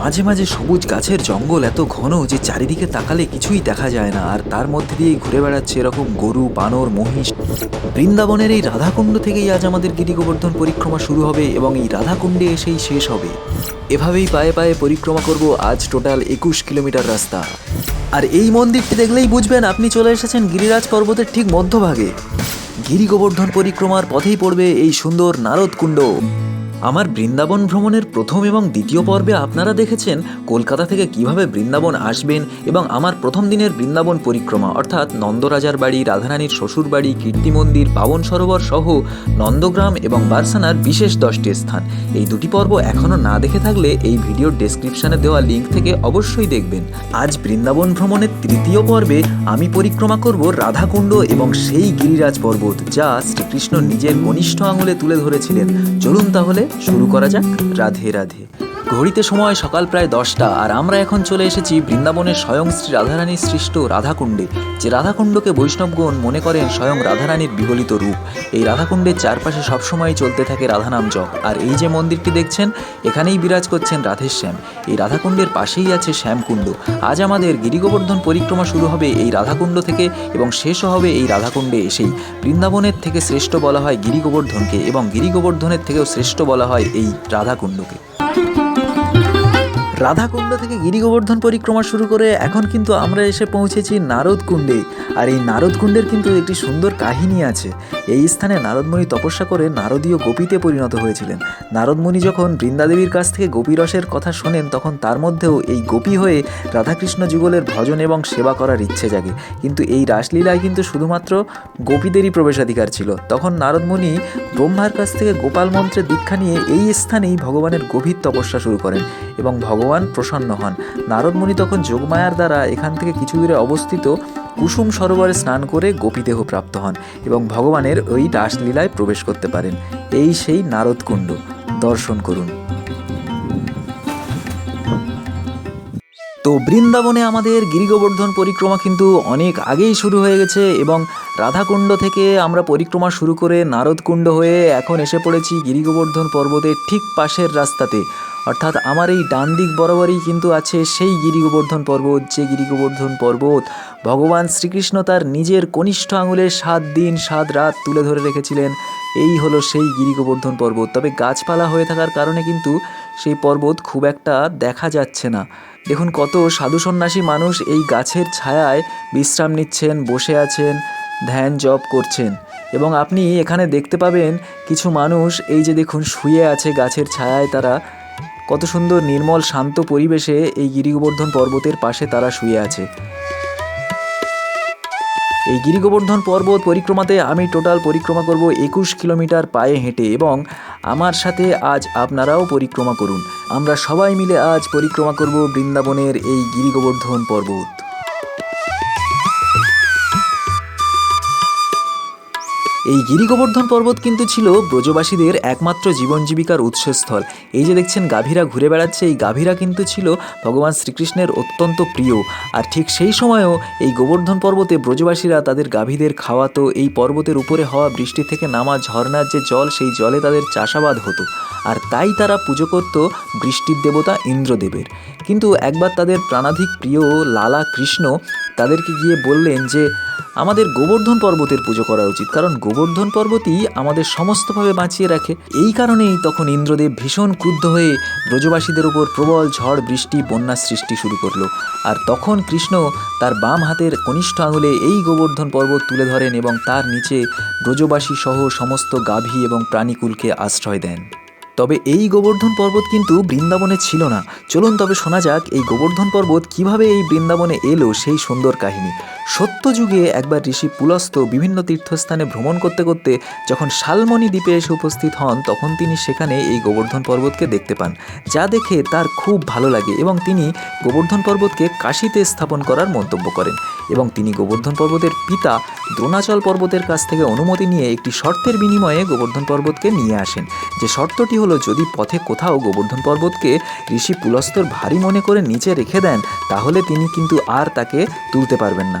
মাঝে মাঝে সবুজ গাছের জঙ্গল এত ঘন যে চারিদিকে তাকালে কিছুই দেখা যায় না, আর তার মধ্যে দিয়েই ঘুরে বেড়াচ্ছে এরকম গরু, বানর, মহিষ। বৃন্দাবনের এই রাধাকুণ্ড থেকেই আজ আমাদের গিরি গোবর্ধন পরিক্রমা শুরু হবে এবং এই রাধাকুণ্ডে এসেই শেষ হবে। এভাবেই পায়ে পায়ে পরিক্রমা করব আজ টোটাল একুশ কিলোমিটার রাস্তা। আর এই মন্দিরটি দেখলেই বুঝবেন আপনি চলে এসেছেন গিরিরাজ পর্বতের ঠিক মধ্যভাগে। গিরি গোবর্ধন পরিক্রমার পথেই পড়বে এই সুন্দর নারদকুণ্ড। আমার বৃন্দাবন ভ্রমণের প্রথম এবং দ্বিতীয় পর্বে আপনারা দেখেছেন কলকাতা থেকে কীভাবে বৃন্দাবন আসবেন এবং আমার প্রথম দিনের বৃন্দাবন পরিক্রমা, অর্থাৎ নন্দরাজার বাড়ি, রাধারানীর শ্বশুর বাড়ি, কীর্তি মন্দির, পাবন সরোবর সহ নন্দগ্রাম এবং বার্সানার বিশেষ দশটি স্থান। এই দুটি পর্ব এখনও না দেখে থাকলে এই ভিডিওর ডেসক্রিপশানে দেওয়া লিঙ্ক থেকে অবশ্যই দেখবেন। আজ বৃন্দাবন ভ্রমণের তৃতীয় পর্বে আমি পরিক্রমা করব রাধাকুণ্ড এবং সেই গিরিরাজ পর্বত, যা শ্রীকৃষ্ণ নিজের কনিষ্ঠ আঙুলে তুলে ধরেছিলেন। চলুন তাহলে শুরু করা যাক রাধে রাধে ঘড়িতে সময় সকাল প্রায় দশটা, আর আমরা এখন চলে এসেছি বৃন্দাবনের স্বয়ং শ্রী রাধারানীর সৃষ্ট রাধাকুণ্ডে, যে রাধাকুণ্ডকে বৈষ্ণবগণ মনে করেন স্বয়ং রাধারানীর বিগলিত রূপ। এই রাধাকুণ্ডের চারপাশে সবসময় চলতে থাকে রাধানাম জপ, আর এই যে মন্দিরটি দেখছেন, এখানেই বিরাজ করছেন রাধেশ্যাম এই রাধাকুণ্ডের পাশেই আছে শ্যামকুণ্ড। আজ আমাদের গিরিগোবর্ধন পরিক্রমা শুরু হবে এই রাধাকুণ্ড থেকে এবং শেষও হবে এই রাধাকুণ্ডে এসেই। বৃন্দাবনের থেকে শ্রেষ্ঠ বলা হয় গিরিগোবর্ধনকে এবং গিরিগোবর্ধনের থেকেও শ্রেষ্ঠ বলা হয় এই রাধাকুণ্ডকে। রাধাকুণ্ড থেকে গিরিগোবর্ধন পরিক্রমা শুরু করে এখন কিন্তু আমরা এসে পৌঁছেছি নারদ কুণ্ডে আর এই নারদ কুণ্ডের কিন্তু একটি সুন্দর কাহিনী আছে। এই স্থানে নারদমণি তপস্যা করে নারদীয় গোপীতে পরিণত হয়েছিলেন। নারদমণি যখন বৃন্দাদেবীর কাছ থেকে গোপীরসের কথা শোনেন, তখন তার মধ্যেও এই গোপী হয়ে রাধাকৃষ্ণ যুগলের ভজন এবং সেবা করার ইচ্ছে জাগে। কিন্তু এই রাসলীলায় কিন্তু শুধুমাত্র গোপীদেরই প্রবেশাধিকার ছিল। তখন নারদমণি ব্রহ্মার কাছ থেকে গোপাল মন্ত্রের দীক্ষা নিয়ে এই স্থানেই ভগবানের গভীর তপস্যা শুরু করেন। এবং ভগবান প্রসন্ন হন। নারদমণি তখন যোগমায়ার দ্বারা এখান থেকে কিছু দূরে অবস্থিত কুসুম সরোবরে স্নান করে গোপীদেহ প্রাপ্ত হন এবং ভগবানের ওই রাসলীলায় প্রবেশ করতে পারেন। এই সেই নারদকুণ্ড। দর্শন করুন। তো বৃন্দাবনে আমাদের গিরিগোবর্ধন পরিক্রমা কিন্তু অনেক আগেই শুরু হয়ে গেছে এবং রাধাকুণ্ড থেকে আমরা পরিক্রমা শুরু করে নারদকুণ্ড হয়ে এখন এসে পড়েছি গিরিগোবর্ধন পর্বতের ঠিক পাশের রাস্তাতে। অর্থাৎ আমার এই ডান দিক বরাবরই কিন্তু আছে সেই গিরিগোবর্ধন পর্বত, যে গিরিগোবর্ধন পর্বত ভগবান শ্রীকৃষ্ণ তার নিজের কনিষ্ঠ আঙুলে সাত দিন, সাত রাত তুলে ধরে রেখেছিলেন। এই হলো সেই গিরিগোবর্ধন পর্বত। তবে গাছপালা হয়ে থাকার কারণে কিন্তু সেই পর্বত খুব একটা দেখা যাচ্ছে না। দেখুন কত সাধু সন্ন্যাসী মানুষ এই গাছের ছায়ায় বিশ্রাম নিচ্ছেন, বসে আছেন, ধ্যান জপ করছেন। এবং আপনি এখানে দেখতে পাবেন কিছু মানুষ এই যে দেখুন শুয়ে আছে গাছের ছায়ায়, তারা কত সুন্দর নির্মল, শান্ত পরিবেশে এই গিরিগোবর্ধন পর্বতের পাশে তারা শুয়ে আছে। এই গিরিগোবর্ধন পর্বত পরিক্রমাতে আমি টোটাল পরিক্রমা করব একুশ কিলোমিটার পায়ে হেঁটে এবং আমার সাথে আজ আপনারাও পরিক্রমা করুন। আমরা সবাই মিলে আজ পরিক্রমা করব বৃন্দাবনের এই গিরিগোবর্ধন পর্বত। এই গিরিগোবর্ধন পর্বত কিন্তু ছিল ব্রজবাসীদের একমাত্র জীবন জীবিকার উৎসস্থল। এই যে দেখছেন গাভীরা ঘুরে বেড়াচ্ছে, এই গাভীরা কিন্তু ছিল ভগবান শ্রীকৃষ্ণের অত্যন্ত প্রিয়। আর ঠিক সেই সময়েও এই গোবর্ধন পর্বতে ব্রজবাসীরা তাদের গাভীদের খাওয়াতো, এই পর্বতের উপরে হওয়া বৃষ্টি থেকে নামা ঝর্ণার যে জল, সেই জলে তাদের চাষাবাদ হতো। আর তাই তারা পুজো করত বৃষ্টির দেবতা ইন্দ্রদেবের। কিন্তু একবার তাদের প্রাণাধিক প্রিয় লালা কৃষ্ণ তাদেরকে গিয়ে বললেন যে, আমাদের গোবর্ধন পর্বতের পুজো করা উচিত। কারণ গোবর্ধন পর্বতই আমাদের সমস্তভাবে বাঁচিয়ে রাখে। এই কারণেই তখন ইন্দ্রদেব ভীষণ ক্রুদ্ধ হয়ে ব্রজবাসীদের উপর প্রবল ঝড়, বৃষ্টি, বন্যা সৃষ্টি শুরু করল। আর তখন কৃষ্ণ তার বাম হাতের কনিষ্ঠ আঙুলে এই গোবর্ধন পর্বত তুলে ধরেন এবং তার নিচে ব্রজবাসী সহ সমস্ত গাভী এবং প্রাণীকুলকে আশ্রয় দেন। তবে এই গোবর্ধন পর্বত কিন্তু বৃন্দাবনে ছিল না। চলুন তবে শোনা যাক এই গোবর্ধন পর্বত কীভাবে এই বৃন্দাবনে এলো সেই সুন্দর কাহিনী। সত্যযুগে একবার ঋষি পুলস্ত বিভিন্ন তীর্থস্থানে ভ্রমণ করতে করতে যখন শালমণি দ্বীপে এসে উপস্থিত হন, তখন তিনি সেখানে এই গোবর্ধন পর্বতকে দেখতে পান, যা দেখে তার খুব ভালো লাগে এবং তিনি গোবর্ধন পর্বতকে কাশিতে স্থাপন করার মন্তব্য করেন এবং তিনি গোবর্ধন পর্বতের পিতা দ্রোণাচল পর্বতের কাছ থেকে অনুমতি নিয়ে একটি শর্তের বিনিময়ে গোবর্ধন পর্বতকে নিয়ে আসেন। যে শর্তটি হলো, যদি পথে কোথাও গোবর্ধন পর্বতকে ঋষি পুলস্তর ভারী মনে করে নিচে রেখে দেন, তাহলে তিনি কিন্তু আর তাকে তুলতে পারবেন না।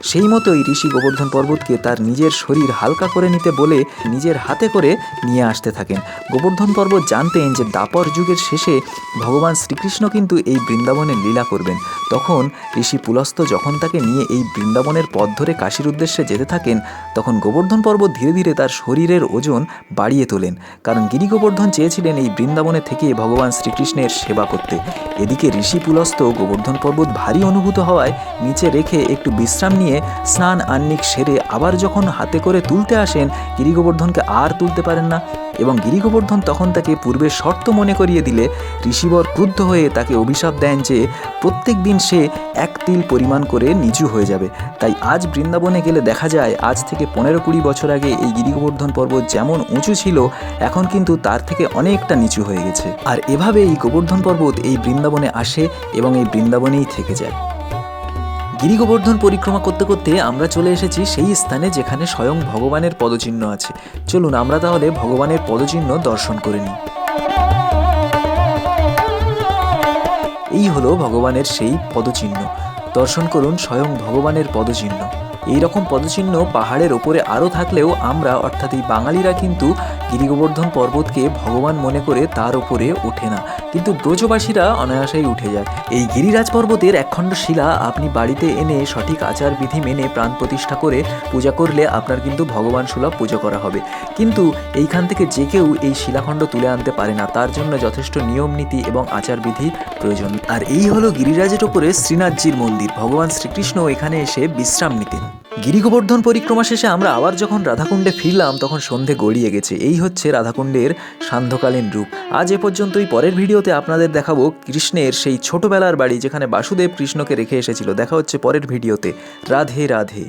সেই মতোই ঋষি গোবর্ধন পর্বতকে তার নিজের শরীর হালকা করে নিতে বলে নিজের হাতে করে নিয়ে আসতে থাকেন। গোবর্ধন পর্বত জানতেন যে দাপর যুগের শেষে ভগবান শ্রীকৃষ্ণ কিন্তু এই বৃন্দাবনে লীলা করবেন। তখন ঋষি পুলস্ত যখন তাকে নিয়ে এই বৃন্দাবনের পথ ধরে কাশীর উদ্দেশ্যে যেতে থাকেন, তখন গোবর্ধন পর্বত ধীরে ধীরে তার শরীরের ওজন বাড়িয়ে তোলেন। কারণ গিরি গোবর্ধন চেয়েছিলেন এই বৃন্দাবনে থেকে ভগবান শ্রীকৃষ্ণের সেবা করতে। এদিকে ঋষি পুলস্ত গোবর্ধন পর্বত ভারী অনুভূত হওয়ায় নিচে রেখে একটু বিশ্রাম নিয়ে স্নান আহ্নিক সেরে আবার যখন হাতে করে তুলতে আসেন গিরি গোবর্ধনকে আর তুলতে পারেন না এবং গিরি গোবর্ধন তখন তাকে পূর্বের শর্ত মনে করিয়ে দিলে, ঋষিবর ক্রুদ্ধ হয়ে তাকে অভিশাপ দেন যে প্রত্যেক দিন সে এক তিল পরিমাণ করে নিচু হয়ে যাবে। তাই আজ বৃন্দাবনে গেলে দেখা যায়, আজ থেকে পনেরো কুড়ি বছর আগে এই গিরিগোবর্ধন পর্বত যেমন উঁচু ছিল, এখন কিন্তু তার থেকে অনেকটা নিচু হয়ে গেছে। আর এভাবে এই গোবর্ধন পর্বত এই বৃন্দাবনে আসে এবং এই বৃন্দাবনেই থেকে যায়। গিরি গোবর্ধন পরিক্রমা করতে করতে আমরা চলে এসেছি সেই স্থানে যেখানে স্বয়ং ভগবানের পদচিহ্ন আছে। চলুন আমরা তাহলে ভগবানের পদচিহ্ন দর্শন করে নিই। এই হলো ভগবানের সেই পদচিহ্ন। দর্শন করুন স্বয়ং ভগবানের পদচিহ্ন। এই রকম পদচিহ্ন পাহাড়ের ওপরে আরও থাকলেও আমরা, অর্থাৎ এই বাঙালিরা কিন্তু গিরিগোবর্ধন পর্বতকে ভগবান মনে করে তার ওপরে ওঠে না। কিন্তু ব্রজবাসীরা অনায়াসেই উঠে যায়। এই গিরিরাজ পর্বতের একখণ্ড শিলা আপনি বাড়িতে এনে সঠিক আচার বিধি মেনে প্রাণ প্রতিষ্ঠা করে পূজা করলে আপনার কিন্তু ভগবান সুলভ পুজো করা হবে। কিন্তু এইখান থেকে যে কেউ এই শিলাখণ্ড তুলে আনতে পারে না, তার জন্য যথেষ্ট নিয়ম নীতি এবং আচার বিধি প্রয়োজন। আর এই হলো গিরিরাজের ওপরে শ্রীনাথজির মন্দির। ভগবান শ্রীকৃষ্ণ এখানে এসে বিশ্রাম নিতেন। গিরিগোবর্ধন পরিক্রমা শেষে আমরা আবার যখন রাধাকুণ্ডে ফিরলাম, তখন সন্ধে গড়িয়ে গেছে। এই হচ্ছে রাধাকুণ্ডের সান্ধ্যকালীন রূপ। আজ এ পর্যন্তই। পরের ভিডিওতে আপনাদের দেখাবো কৃষ্ণের সেই ছোটবেলার বাড়ি, যেখানে বাসুদেব কৃষ্ণকে রেখে এসেছিল। দেখা হচ্ছে পরের ভিডিওতে। রাধে রাধে।